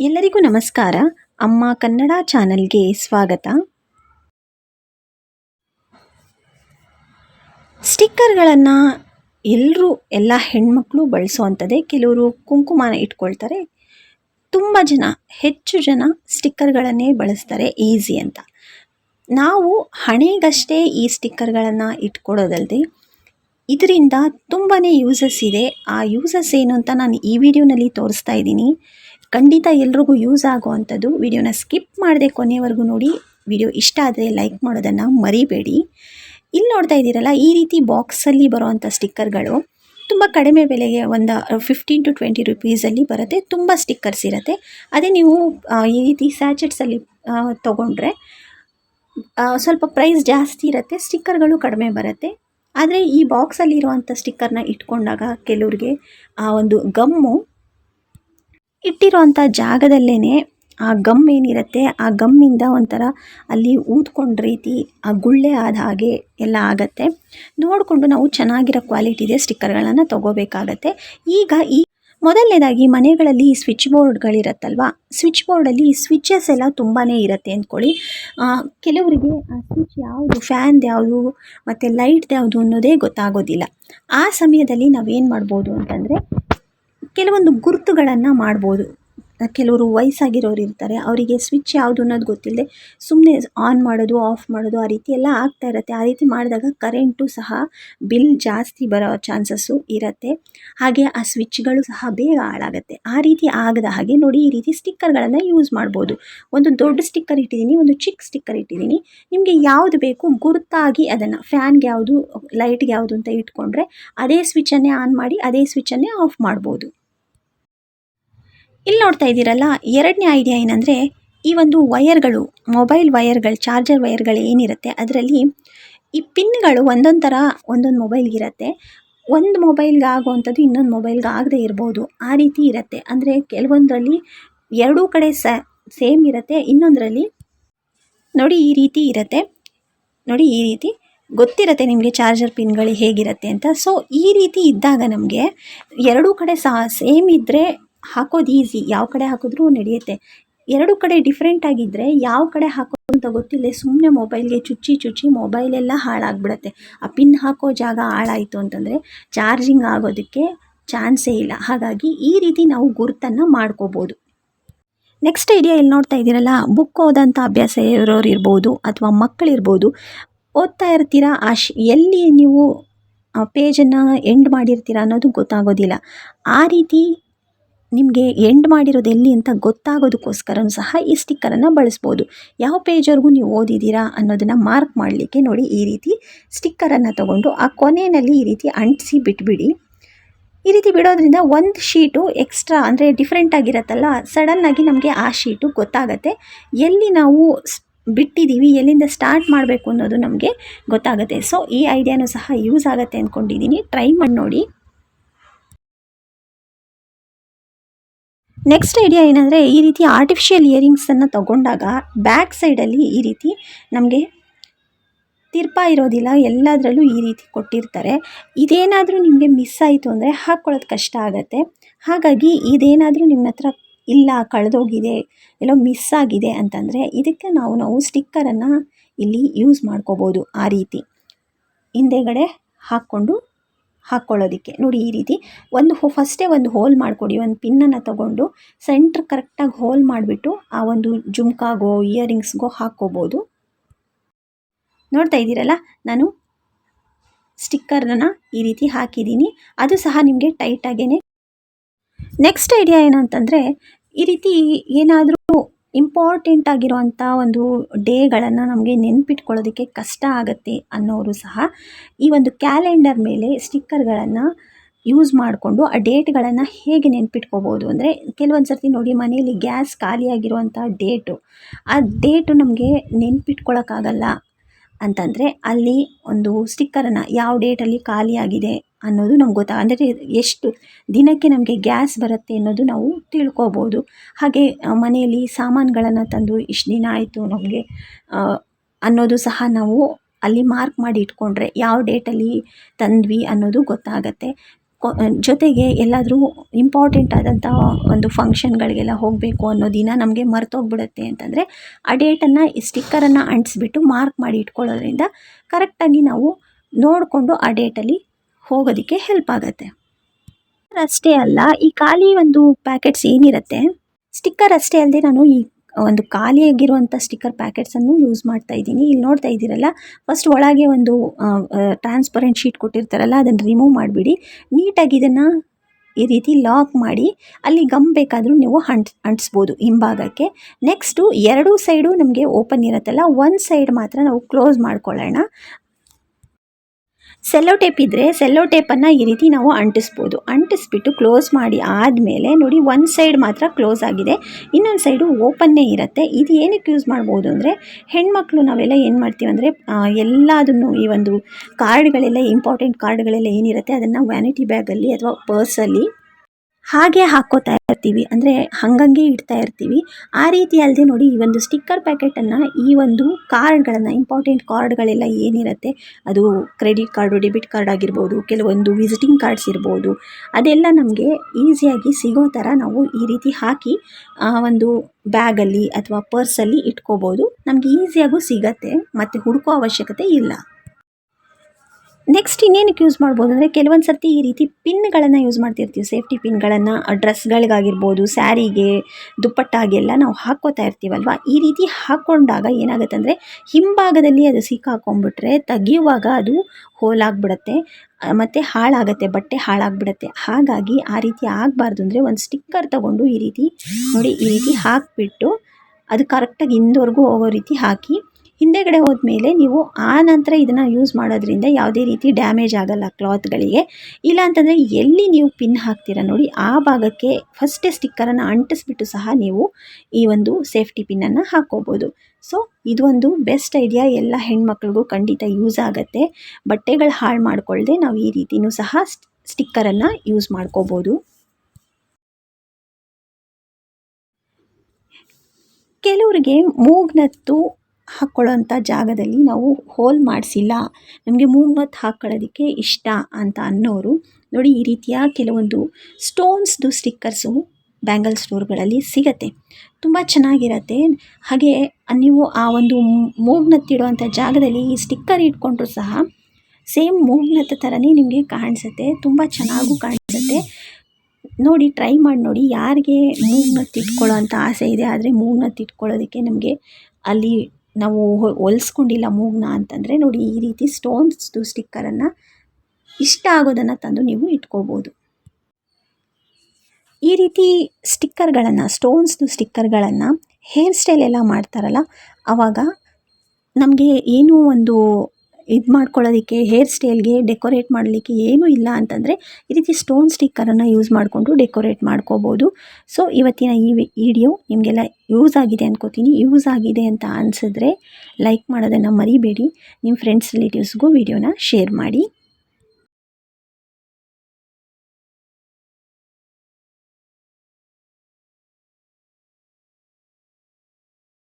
ಎಲ್ಲರಿಗೂ ನಮಸ್ಕಾರ. ಅಮ್ಮ ಕನ್ನಡ ಚಾನಲ್ಗೆ ಸ್ವಾಗತ. ಸ್ಟಿಕ್ಕರ್ಗಳನ್ನು ಎಲ್ಲರೂ ಎಲ್ಲ ಹೆಣ್ಮಕ್ಳು ಬಳಸುವಂಥದ್ದೇ ಕೆಲವರು ಕುಂಕುಮನ ಇಟ್ಕೊಳ್ತಾರೆ. ತುಂಬ ಜನ, ಹೆಚ್ಚು ಜನ ಸ್ಟಿಕ್ಕರ್ಗಳನ್ನೇ ಬಳಸ್ತಾರೆ ಈಸಿ ಅಂತ. ನಾವು ಹಣೆಗಷ್ಟೇ ಈ ಸ್ಟಿಕ್ಕರ್ಗಳನ್ನು ಇಟ್ಕೊಡೋದಲ್ಲದೆ ಇದರಿಂದ ತುಂಬಾ ಯೂಸಸ್ ಇದೆ. ಆ ಯೂಸಸ್ ಏನು ಅಂತ ನಾನು ಈ ವಿಡಿಯೋನಲ್ಲಿ ತೋರಿಸ್ತಾ ಇದ್ದೀನಿ. ಖಂಡಿತ ಎಲ್ರಿಗೂ ಯೂಸ್ ಆಗುವಂಥದ್ದು ವಿಡಿಯೋನ ಸ್ಕಿಪ್ ಮಾಡದೆ ಕೊನೆಯವರೆಗೂ ನೋಡಿ. ವಿಡಿಯೋ ಇಷ್ಟ ಆದರೆ ಲೈಕ್ ಮಾಡೋದನ್ನು ಮರಿಬೇಡಿ. ಇಲ್ಲಿ ನೋಡ್ತಾ ಇದ್ದೀರಲ್ಲ, ಈ ರೀತಿ ಬಾಕ್ಸಲ್ಲಿ ಬರುವಂಥ ಸ್ಟಿಕ್ಕರ್ಗಳು ತುಂಬ ಕಡಿಮೆ ಬೆಲೆಗೆ ಒಂದು ಫಿಫ್ಟೀನ್ ಟು ಟ್ವೆಂಟಿ ರುಪೀಸಲ್ಲಿ ಬರುತ್ತೆ. ತುಂಬ ಸ್ಟಿಕ್ಕರ್ಸ್ ಇರುತ್ತೆ. ಅದೇ ನೀವು ಈ ರೀತಿ ಸ್ಯಾಚೆಟ್ಸಲ್ಲಿ ತೊಗೊಂಡ್ರೆ ಸ್ವಲ್ಪ ಪ್ರೈಸ್ ಜಾಸ್ತಿ ಇರುತ್ತೆ, ಸ್ಟಿಕ್ಕರ್ಗಳು ಕಡಿಮೆ ಬರುತ್ತೆ. ಆದರೆ ಈ ಬಾಕ್ಸಲ್ಲಿರುವಂಥ ಸ್ಟಿಕ್ಕರ್ನ ಇಟ್ಕೊಂಡಾಗ ಕೆಲವ್ರಿಗೆ ಆ ಒಂದು ಗಮ್ಮು ಇಟ್ಟಿರೋಂಥ ಜಾಗದಲ್ಲೇ ಆ ಗಮ್ ಏನಿರುತ್ತೆ, ಆ ಗಮ್ಮಿಂದ ಒಂಥರ ಅಲ್ಲಿ ಊದ್ಕೊಂಡ ರೀತಿ ಆ ಗುಳ್ಳೆ ಆದ ಹಾಗೆ ಎಲ್ಲ ಆಗತ್ತೆ. ನೋಡಿಕೊಂಡು ನಾವು ಚೆನ್ನಾಗಿರೋ ಕ್ವಾಲಿಟಿದೆ ಸ್ಟಿಕ್ಕರ್ಗಳನ್ನು ತೊಗೋಬೇಕಾಗತ್ತೆ. ಈಗ ಈ ಮೊದಲನೇದಾಗಿ ಮನೆಗಳಲ್ಲಿ ಸ್ವಿಚ್ ಬೋರ್ಡ್ಗಳಿರತ್ತಲ್ವ, ಸ್ವಿಚ್ ಬೋರ್ಡಲ್ಲಿ ಸ್ವಿಚಸ್ ಎಲ್ಲ ತುಂಬಾ ಇರುತ್ತೆ ಅಂದ್ಕೊಳ್ಳಿ. ಕೆಲವರಿಗೆ ಆ ಸ್ವಿಚ್ ಯಾವುದು ಫ್ಯಾನ್ದು ಯಾವುದು, ಮತ್ತು ಲೈಟ್ದು ಯಾವುದು ಅನ್ನೋದೇ ಗೊತ್ತಾಗೋದಿಲ್ಲ. ಆ ಸಮಯದಲ್ಲಿ ನಾವೇನು ಮಾಡ್ಬೋದು ಅಂತಂದರೆ ಕೆಲವೊಂದು ಗುರುತುಗಳನ್ನು ಮಾಡ್ಬೋದು. ಕೆಲವರು ವಯಸ್ಸಾಗಿರೋರು ಇರ್ತಾರೆ, ಅವರಿಗೆ ಸ್ವಿಚ್ ಯಾವುದು ಅನ್ನೋದು ಗೊತ್ತಿಲ್ಲದೆ ಸುಮ್ಮನೆ ಆನ್ ಮಾಡೋದು ಆಫ್ ಮಾಡೋದು ಆ ರೀತಿ ಎಲ್ಲ ಆಗ್ತಾ ಇರುತ್ತೆ. ಆ ರೀತಿ ಮಾಡಿದಾಗ ಕರೆಂಟು ಸಹ ಬಿಲ್ ಜಾಸ್ತಿ ಬರೋ ಚಾನ್ಸಸ್ಸು ಇರುತ್ತೆ. ಹಾಗೆ ಆ ಸ್ವಿಚ್ಗಳು ಸಹ ಬೇಗ ಹಾಳಾಗುತ್ತೆ. ಆ ರೀತಿ ಆಗದ ಹಾಗೆ ನೋಡಿ ಈ ರೀತಿ ಸ್ಟಿಕ್ಕರ್ಗಳನ್ನು ಯೂಸ್ ಮಾಡ್ಬೋದು. ಒಂದು ದೊಡ್ಡ ಸ್ಟಿಕ್ಕರ್ ಇಟ್ಟಿದ್ದೀನಿ ಒಂದು ಚಿಕ್ಕ ಸ್ಟಿಕ್ಕರ್ ಇಟ್ಟಿದ್ದೀನಿ ನಿಮಗೆ ಯಾವುದು ಬೇಕು ಗುರುತಾಗಿ ಅದನ್ನು ಫ್ಯಾನ್ಗೆ ಯಾವುದು ಲೈಟ್ಗೆ ಯಾವುದು ಅಂತ ಇಟ್ಕೊಂಡ್ರೆ, ಅದೇ ಸ್ವಿಚ್ಚನ್ನೇ ಆನ್ ಮಾಡಿ, ಅದೇ ಸ್ವಿಚ್ಚನ್ನೇ ಆಫ್ ಮಾಡ್ಬೋದು. ಇಲ್ಲಿ ನೋಡ್ತಾ ಇದ್ದೀರಲ್ಲ, ಎರಡನೇ ಐಡಿಯಾ ಏನಂದರೆ ಈ ಒಂದು ವಯರ್ಗಳು ಮೊಬೈಲ್ ವಯರ್ಗಳು ಚಾರ್ಜರ್ ವಯರ್ಗಳು ಏನಿರುತ್ತೆ, ಅದರಲ್ಲಿ ಈ ಪಿನ್ಗಳು ಒಂದೊಂದು ಥರ ಒಂದೊಂದು ಮೊಬೈಲ್ಗಿರುತ್ತೆ ಒಂದು ಮೊಬೈಲ್ಗೆ ಆಗುವಂಥದ್ದು ಇನ್ನೊಂದು ಮೊಬೈಲ್ಗೆ ಆಗದೆ ಇರ್ಬೋದು. ಆ ರೀತಿ ಇರುತ್ತೆ. ಅಂದರೆ ಕೆಲವೊಂದರಲ್ಲಿ ಎರಡೂ ಕಡೆ ಸೇಮ್ ಇರುತ್ತೆ, ಇನ್ನೊಂದರಲ್ಲಿ ನೋಡಿ ಈ ರೀತಿ ಇರುತ್ತೆ. ನೋಡಿ ಈ ರೀತಿ ಗೊತ್ತಿರುತ್ತೆ ನಿಮಗೆ ಚಾರ್ಜರ್ ಪಿನ್ಗಳು ಹೇಗಿರುತ್ತೆ ಅಂತ. ಸೊ ಈ ರೀತಿ ಇದ್ದಾಗ ನಮಗೆ ಎರಡೂ ಕಡೆ ಸಹ ಸೇಮ್ ಇದ್ದರೆ ಹಾಕೋದು ಈಸಿ ಯಾವ ಕಡೆ ಹಾಕಿದ್ರೂ ನಡೆಯುತ್ತೆ. ಎರಡು ಕಡೆ ಡಿಫ್ರೆಂಟ್ ಆಗಿದ್ದರೆ ಯಾವ ಕಡೆ ಹಾಕೋದು ಅಂತ ಗೊತ್ತಿಲ್ಲ. ಸುಮ್ಮನೆ ಮೊಬೈಲ್ಗೆ ಚುಚ್ಚಿ ಚುಚ್ಚಿ ಮೊಬೈಲೆಲ್ಲ ಹಾಳಾಗ್ಬಿಡುತ್ತೆ. ಆ ಪಿನ್ ಹಾಕೋ ಜಾಗ ಹಾಳಾಯಿತು ಅಂತಂದರೆ ಚಾರ್ಜಿಂಗ್ ಆಗೋದಕ್ಕೆ ಚಾನ್ಸೇ ಇಲ್ಲ. ಹಾಗಾಗಿ ಈ ರೀತಿ ನಾವು ಗುರುತನ್ನು ಮಾಡ್ಕೋಬೋದು. ನೆಕ್ಸ್ಟ್ ಐಡಿಯಾ ಇಲ್ಲಿ ನೋಡ್ತಾ ಇದ್ದೀರಲ್ಲ ಬುಕ್ ಓದೋಂಥ ಅಭ್ಯಾಸ ಇರೋರು ಇರ್ಬೋದು ಅಥವಾ ಮಕ್ಕಳಿರ್ಬೋದು ಓದ್ತಾ ಇರ್ತೀರಾ? ಆ ಎಲ್ಲಿ ನೀವು ಪೇಜನ್ನು ಎಂಡ್ ಮಾಡಿರ್ತೀರ ಅನ್ನೋದು ಗೊತ್ತಾಗೋದಿಲ್ಲ. ಆ ರೀತಿ ನಿಮಗೆ ಎಂಡ್ ಮಾಡಿರೋದು ಎಲ್ಲಿ ಅಂತ ಗೊತ್ತಾಗೋದಕ್ಕೋಸ್ಕರನೂ ಸಹ ಈ ಸ್ಟಿಕ್ಕರನ್ನು ಬಳಸ್ಬೋದು. ಯಾವ ಪೇಜ್ವರೆಗೂ ನೀವು ಓದಿದ್ದೀರಾ ಅನ್ನೋದನ್ನು ಮಾರ್ಕ್ ಮಾಡಲಿಕ್ಕೆ ನೋಡಿ ಈ ರೀತಿ ಸ್ಟಿಕ್ಕರನ್ನು ತಗೊಂಡು ಆ ಕೊನೆಯಲ್ಲಿ ಈ ರೀತಿ ಅಂಟಿಸಿ ಬಿಟ್ಬಿಡಿ. ಈ ರೀತಿ ಬಿಡೋದ್ರಿಂದ ಒಂದು ಶೀಟು ಎಕ್ಸ್ಟ್ರಾ ಅಂದರೆ ಡಿಫ್ರೆಂಟ್ ಆಗಿರತ್ತಲ್ಲ ಸಡನ್ನಾಗಿ ನಮಗೆ ಆ ಶೀಟು ಗೊತ್ತಾಗತ್ತೆ. ಎಲ್ಲಿ ನಾವು ಬಿಟ್ಟಿದ್ದೀವಿ ಎಲ್ಲಿಂದ ಸ್ಟಾರ್ಟ್ ಮಾಡಬೇಕು ಅನ್ನೋದು ನಮಗೆ ಗೊತ್ತಾಗುತ್ತೆ. ಸೊ ಈ ಐಡಿಯಾನು ಸಹ ಯೂಸ್ ಆಗುತ್ತೆ ಅಂದ್ಕೊಂಡಿದ್ದೀನಿ ಟ್ರೈ ಮಾಡಿ ನೋಡಿ. ನೆಕ್ಸ್ಟ್ ಐಡಿಯಾ ಏನಂದರೆ ಈ ರೀತಿ ಆರ್ಟಿಫಿಷಿಯಲ್ ಇಯರಿಂಗ್ಸನ್ನು ತಗೊಂಡಾಗ ಬ್ಯಾಕ್ ಸೈಡಲ್ಲಿ ಈ ರೀತಿ ನಮಗೆ ತಿರ್ಪ ಇರೋದಿಲ್ಲ, ಎಲ್ಲದರಲ್ಲೂ ಈ ರೀತಿ ಕೊಟ್ಟಿರ್ತಾರೆ. ಇದೇನಾದರೂ ನಿಮಗೆ ಮಿಸ್ ಆಯಿತು ಅಂದರೆ ಹಾಕ್ಕೊಳ್ಳೋದು ಕಷ್ಟ ಆಗುತ್ತೆ. ಹಾಗಾಗಿ ಇದೇನಾದರೂ ನಿಮ್ಮ ಹತ್ರ ಇಲ್ಲ, ಕಳೆದೋಗಿದೆ, ಎಲ್ಲೋ ಮಿಸ್ ಆಗಿದೆ ಅಂತಂದರೆ ಇದಕ್ಕೆ ನಾವು ನಾವು ಸ್ಟಿಕ್ಕರನ್ನು ಇಲ್ಲಿ ಯೂಸ್ ಮಾಡ್ಕೋಬೋದು ಆ ರೀತಿ. ಹಿಂದೆಗಡೆ ಹಾಕ್ಕೊಂಡು ಹಾಕ್ಕೊಳ್ಳೋದಕ್ಕೆ ನೋಡಿ ಈ ರೀತಿ ಒಂದು ಹೋ ಫಸ್ಟೇ ಒಂದು ಹೋಲ್ ಮಾಡಿಕೊಡಿ, ಒಂದು ಪಿನ್ನನ್ನು ತಗೊಂಡು ಸೆಂಟ್ರ್ ಕರೆಕ್ಟಾಗಿ ಹೋಲ್ ಮಾಡಿಬಿಟ್ಟು ಆ ಒಂದು ಜುಮ್ಕಾಗೋ ಇಯರಿಂಗ್ಸ್ಗೋ ಹಾಕ್ಕೋಬೋದು. ನೋಡ್ತಾ ಇದ್ದೀರಲ್ಲ, ನಾನು ಸ್ಟಿಕ್ಕರನ್ನು ಈ ರೀತಿ ಹಾಕಿದ್ದೀನಿ. ಅದು ಸಹ ನಿಮಗೆ ಟೈಟಾಗೇ ನೆಕ್ಸ್ಟ್ ಐಡಿಯಾ ಏನಂತಂದರೆ ಈ ರೀತಿ ಏನಾದರೂ ಇಂಪಾರ್ಟೆಂಟ್ ಆಗಿರುವಂಥ ಒಂದು ಡೇಗಳನ್ನು ನಮಗೆ ನೆನ್ಪಿಟ್ಕೊಳ್ಳೋದಕ್ಕೆ ಕಷ್ಟ ಆಗುತ್ತೆ ಅನ್ನೋರು ಸಹ ಈ ಒಂದು ಕ್ಯಾಲೆಂಡರ್ ಮೇಲೆ ಸ್ಟಿಕ್ಕರ್ಗಳನ್ನು ಯೂಸ್ ಮಾಡಿಕೊಂಡು ಆ ಡೇಟ್ಗಳನ್ನು ಹೇಗೆ ನೆನ್ಪಿಟ್ಕೋಬೋದು ಅಂದರೆ ಕೆಲವೊಂದು ಸರ್ತಿ ನೋಡಿ ಮನೆಯಲ್ಲಿ ಗ್ಯಾಸ್ ಖಾಲಿಯಾಗಿರುವಂಥ ಡೇಟು ಆ ಡೇಟು ನಮಗೆ ನೆನ್ಪಿಟ್ಕೊಳ್ಳೋಕ್ಕಾಗಲ್ಲ ಅಂತಂದರೆ ಅಲ್ಲಿ ಒಂದು ಸ್ಟಿಕ್ಕರನ್ನು ಯಾವ ಡೇಟಲ್ಲಿ ಖಾಲಿಯಾಗಿದೆ ಅನ್ನೋದು ನಮ್ಗೆ ಗೊತ್ತಾ? ಅಂದರೆ ಎಷ್ಟು ದಿನಕ್ಕೆ ನಮಗೆ ಗ್ಯಾಸ್ ಬರುತ್ತೆ ಅನ್ನೋದು ನಾವು ತಿಳ್ಕೊಬೋದು. ಹಾಗೆ ಮನೆಯಲ್ಲಿ ಸಾಮಾನುಗಳನ್ನು ತಂದು ಇಷ್ಟು ದಿನ ಆಯಿತು ನಮಗೆ ಅನ್ನೋದು ಸಹ ನಾವು ಅಲ್ಲಿ ಮಾರ್ಕ್ ಮಾಡಿ ಇಟ್ಕೊಂಡ್ರೆ ಯಾವ ಡೇಟಲ್ಲಿ ತಂದ್ವಿ ಅನ್ನೋದು ಗೊತ್ತಾಗತ್ತೆ. ಜೊತೆಗೆ ಎಲ್ಲಾದರೂ ಇಂಪಾರ್ಟೆಂಟ್ ಆದಂಥ ಒಂದು ಫಂಕ್ಷನ್ಗಳಿಗೆಲ್ಲ ಹೋಗಬೇಕು ಅನ್ನೋ ದಿನ ನಮಗೆ ಮರ್ತೋಗ್ಬಿಡುತ್ತೆ ಅಂತಂದರೆ, ಆ ಡೇಟನ್ನು ಸ್ಟಿಕ್ಕರನ್ನು ಅಂಟಿಸ್ಬಿಟ್ಟು ಮಾರ್ಕ್ ಮಾಡಿ ಇಟ್ಕೊಳ್ಳೋದ್ರಿಂದ ಕರೆಕ್ಟಾಗಿ ನಾವು ನೋಡಿಕೊಂಡು ಆ ಡೇಟಲ್ಲಿ ಹೋಗೋದಕ್ಕೆ ಹೆಲ್ಪ್ ಆಗುತ್ತೆ. ಅಷ್ಟೇ ಅಲ್ಲ, ಈ ಖಾಲಿ ಒಂದು ಪ್ಯಾಕೆಟ್ಸ್ ಏನಿರುತ್ತೆ ಸ್ಟಿಕ್ಕರ್ ಅಷ್ಟೇ ಅಲ್ಲದೆ ನಾನು ಈ ಒಂದು ಖಾಲಿಯಾಗಿರುವಂಥ ಸ್ಟಿಕ್ಕರ್ ಪ್ಯಾಕೆಟ್ಸನ್ನು ಯೂಸ್ ಮಾಡ್ತಾ ಇದ್ದೀನಿ. ಇಲ್ಲಿ ನೋಡ್ತಾ ಇದ್ದೀರಲ್ಲ ಫಸ್ಟ್ ಒಳಗೆ ಒಂದು ಟ್ರಾನ್ಸ್ಪರೆಂಟ್ ಶೀಟ್ ಕೊಟ್ಟಿರ್ತಾರಲ್ಲ, ಅದನ್ನು ರಿಮೂವ್ ಮಾಡಿಬಿಡಿ. ನೀಟಾಗಿ ಇದನ್ನು ಈ ರೀತಿ ಲಾಕ್ ಮಾಡಿ, ಅಲ್ಲಿ ಗಮ್ ಬೇಕಾದರೂ ನೀವು ಅಂಟ್ ಅಂಟಿಸ್ಬೋದು ಹಿಂಭಾಗಕ್ಕೆ. ನೆಕ್ಸ್ಟು ಎರಡೂ ಸೈಡು ನಮಗೆ ಓಪನ್ ಇರುತ್ತಲ್ಲ, ಒಂದು ಸೈಡ್ ಮಾತ್ರ ನಾವು ಕ್ಲೋಸ್ ಮಾಡ್ಕೊಳ್ಳೋಣ. ಸೆಲ್ಲೋ ಟೇಪ್ ಇದ್ದರೆ ಸೆಲ್ಲೋ ಟೇಪನ್ನು ಈ ರೀತಿ ನಾವು ಅಂಟಿಸ್ಬೋದು. ಅಂಟಿಸ್ಬಿಟ್ಟು ಕ್ಲೋಸ್ ಮಾಡಿ ಆದಮೇಲೆ ನೋಡಿ ಒಂದು ಸೈಡ್ ಮಾತ್ರ ಕ್ಲೋಸ್ ಆಗಿದೆ. ಇನ್ನೊಂದು ಸೈಡು ಓಪನ್ನೇ ಇರುತ್ತೆ. ಇದು ಏನಕ್ಕೆ ಯೂಸ್ ಮಾಡ್ಬೋದು ಅಂದರೆ ಹೆಣ್ಮಕ್ಳು ನಾವೆಲ್ಲ ಏನು ಮಾಡ್ತೀವಿ ಅಂದರೆ ಎಲ್ಲದನ್ನು ಈ ಒಂದು ಕಾರ್ಡ್ಗಳೆಲ್ಲ, ಇಂಪಾರ್ಟೆಂಟ್ ಕಾರ್ಡ್ಗಳೆಲ್ಲ ಏನಿರುತ್ತೆ, ಅದನ್ನು ವ್ಯಾನಿಟಿ ಬ್ಯಾಗಲ್ಲಿ ಅಥವಾ ಪರ್ಸಲ್ಲಿ ಹಾಗೆ ಹಾಕ್ಕೋತಾ ಇರ್ತೀವಿ. ಅಂದರೆ ಹಂಗಂಗೆ ಇಡ್ತಾ ಇರ್ತೀವಿ. ಆ ರೀತಿ ಅಲ್ಲದೆ ನೋಡಿ ಈ ಒಂದು ಸ್ಟಿಕ್ಕರ್ ಪ್ಯಾಕೆಟನ್ನು ಈ ಒಂದು ಕಾರ್ಡ್ಗಳನ್ನು ಇಂಪಾರ್ಟೆಂಟ್ ಕಾರ್ಡ್ಗಳೆಲ್ಲ ಏನಿರುತ್ತೆ, ಅದು ಕ್ರೆಡಿಟ್ ಕಾರ್ಡು ಡೆಬಿಟ್ ಕಾರ್ಡ್ ಆಗಿರ್ಬೋದು, ಕೆಲವೊಂದು ವಿಸಿಟಿಂಗ್ ಕಾರ್ಡ್ಸ್ ಇರ್ಬೋದು, ಅದೆಲ್ಲ ನಮಗೆ ಈಸಿಯಾಗಿ ಸಿಗೋ ಥರ ನಾವು ಈ ರೀತಿ ಹಾಕಿ, ಆ ಒಂದು ಬ್ಯಾಗಲ್ಲಿ ಅಥವಾ ಪರ್ಸಲ್ಲಿ ಇಟ್ಕೋಬೋದು. ನಮಗೆ ಈಸಿಯಾಗೂ ಸಿಗತ್ತೆ, ಮತ್ತು ಹುಡುಕೋ ಅವಶ್ಯಕತೆ ಇಲ್ಲ. ನೆಕ್ಸ್ಟ್ ಇನ್ನೇನಕ್ಕೆ ಯೂಸ್ ಮಾಡ್ಬೋದು ಅಂದರೆ ಕೆಲವೊಂದು ಸರ್ತಿ ಈ ರೀತಿ ಪಿನ್ಗಳನ್ನು ಯೂಸ್ ಮಾಡ್ತಿರ್ತೀವಿ. ಸೇಫ್ಟಿ ಪಿನ್ಗಳನ್ನು ಡ್ರೆಸ್ಗಳಿಗಾಗಿರ್ಬೋದು ಸ್ಯಾರಿಗೆ ದುಪ್ಪಟ್ಟಾಗೆಲ್ಲ ನಾವು ಹಾಕ್ಕೋತಾ ಇರ್ತೀವಲ್ವ? ಈ ರೀತಿ ಹಾಕ್ಕೊಂಡಾಗ ಏನಾಗುತ್ತೆ ಅಂದರೆ ಹಿಂಭಾಗದಲ್ಲಿ ಅದು ಸಿಕ್ಕಾಕೊಂಡ್ಬಿಟ್ರೆ ತೆಗೆಯುವಾಗ ಅದು ಹೋಲಾಗ್ಬಿಡುತ್ತೆ ಮತ್ತು ಹಾಳಾಗತ್ತೆ, ಬಟ್ಟೆ ಹಾಳಾಗ್ಬಿಡತ್ತೆ. ಹಾಗಾಗಿ ಆ ರೀತಿ ಆಗಬಾರ್ದು ಅಂದರೆ ಒಂದು ಸ್ಟಿಕ್ಕರ್ ತೊಗೊಂಡು ಈ ರೀತಿ ನೋಡಿ, ಈ ರೀತಿ ಹಾಕಿಬಿಟ್ಟು ಅದು ಕರೆಕ್ಟಾಗಿ ಹಿಂದವರೆಗೂ ಹೋಗೋ ರೀತಿ ಹಾಕಿ ಹಿಂದೆಗಡೆ ಹೋದ್ಮೇಲೆ ನೀವು ಆ ನಂತರ ಇದನ್ನು ಯೂಸ್ ಮಾಡೋದ್ರಿಂದ ಯಾವುದೇ ರೀತಿ ಡ್ಯಾಮೇಜ್ ಆಗಲ್ಲ ಕ್ಲಾತ್ಗಳಿಗೆ ಇಲ್ಲ ಅಂತಂದರೆ ಎಲ್ಲಿ ನೀವು ಪಿನ್ ಹಾಕ್ತೀರಾ ನೋಡಿ, ಆ ಭಾಗಕ್ಕೆ ಫಸ್ಟೇ ಸ್ಟಿಕ್ಕರನ್ನು ಅಂಟಿಸ್ಬಿಟ್ಟು ಸಹ ನೀವು ಈ ಒಂದು ಸೇಫ್ಟಿ ಪಿನ್ನನ್ನು ಹಾಕ್ಕೋಬೋದು. ಸೊ ಇದು ಒಂದು ಬೆಸ್ಟ್ ಐಡಿಯಾ ಎಲ್ಲ ಹೆಣ್ಮಕ್ಳಿಗೂ ಖಂಡಿತ ಯೂಸ್ ಆಗುತ್ತೆ. ಬಟ್ಟೆಗಳು ಹಾಳು ಮಾಡ್ಕೊಳ್ಳದೆ ನಾವು ಈ ರೀತಿಯೂ ಸಹ ಸ್ಟಿಕ್ಕರನ್ನು ಯೂಸ್ ಮಾಡ್ಕೋಬೋದು. ಕೆಲವರಿಗೆ ಮೂಗ್ನತ್ತು ಹಾಕ್ಕೊಳ್ಳೋಂಥ ಜಾಗದಲ್ಲಿ ನಾವು ಹೋಲ್ ಮಾಡಿಸಿಲ್ಲ. ನಮಗೆ ಮೂಗ್ನತ್ತು ಹಾಕ್ಕೊಳ್ಳೋದಕ್ಕೆ ಇಷ್ಟ ಅಂತ ಅನ್ನೋರು, ನೋಡಿ ಈ ರೀತಿಯ ಕೆಲವೊಂದು ಸ್ಟೋನ್ಸ್ದು ಸ್ಟಿಕ್ಕರ್ಸು ಬ್ಯಾಂಗಲ್ ಸ್ಟೋರ್ಗಳಲ್ಲಿ ಸಿಗತ್ತೆ. ತುಂಬ ಚೆನ್ನಾಗಿರತ್ತೆ. ಹಾಗೆ ನೀವು ಆ ಒಂದು ಮೂಗ್ನತ್ತಿಡುವಂಥ ಜಾಗದಲ್ಲಿ ಈ ಸ್ಟಿಕ್ಕರ್ ಇಟ್ಕೊಂಡ್ರು ಸಹ ಸೇಮ್ ಮೂಗ್ನತ್ತ ಥರನೇ ನಿಮಗೆ ಕಾಣಿಸುತ್ತೆ. ತುಂಬ ಚೆನ್ನಾಗೂ ಕಾಣಿಸುತ್ತೆ. ನೋಡಿ ಟ್ರೈ ಮಾಡಿ ನೋಡಿ ಯಾರಿಗೆ ಮೂಗ್ನತ್ತಿಟ್ಕೊಳ್ಳೋ ಅಂತ ಆಸೆ ಇದೆ, ಆದರೆ ಮೂಗ್ನತ್ತಿಟ್ಕೊಳ್ಳೋದಕ್ಕೆ ನಮಗೆ ಅಲ್ಲಿ ನಾವು ಹೊಲಿಸ್ಕೊಂಡಿಲ್ಲ ಮೂಗ್ನ ಅಂತಂದರೆ ನೋಡಿ ಈ ರೀತಿ ಸ್ಟೋನ್ಸ್ದು ಸ್ಟಿಕ್ಕರನ್ನು ಇಷ್ಟ ಆಗೋದನ್ನು ತಂದು ನೀವು ಇಟ್ಕೋಬೋದು. ಈ ರೀತಿ ಸ್ಟಿಕ್ಕರ್ಗಳನ್ನು ಸ್ಟೋನ್ಸ್ದು ಸ್ಟಿಕ್ಕರ್ಗಳನ್ನು ಹೇರ್ ಸ್ಟೈಲ್ ಎಲ್ಲ ಮಾಡ್ತಾರಲ್ಲ ಆವಾಗ ನಮಗೆ ಏನೂ ಒಂದು ಇದು ಮಾಡ್ಕೊಳ್ಳೋದಕ್ಕೆ ಹೇರ್ ಸ್ಟೈಲ್ಗೆ ಡೆಕೋರೇಟ್ ಮಾಡಲಿಕ್ಕೆ ಏನೂ ಇಲ್ಲ ಅಂತಂದರೆ ಈ ರೀತಿ ಸ್ಟೋನ್ ಸ್ಟಿಕ್ಕರನ್ನು ಯೂಸ್ ಮಾಡಿಕೊಂಡು ಡೆಕೋರೇಟ್ ಮಾಡ್ಕೋಬೋದು. ಸೊ, ಇವತ್ತಿನ ಈ ವಿಡಿಯೋ ನಿಮಗೆಲ್ಲ ಯೂಸ್ ಆಗಿದೆ ಅನ್ಕೋತೀನಿ. ಯೂಸ್ ಆಗಿದೆ ಅಂತ ಅನಿಸಿದ್ರೆ ಲೈಕ್ ಮಾಡೋದನ್ನು ಮರಿಬೇಡಿ. ನಿಮ್ಮ ಫ್ರೆಂಡ್ಸ್, ರಿಲೇಟಿವ್ಸ್ಗೂ ವಿಡಿಯೋನ ಶೇರ್ ಮಾಡಿ.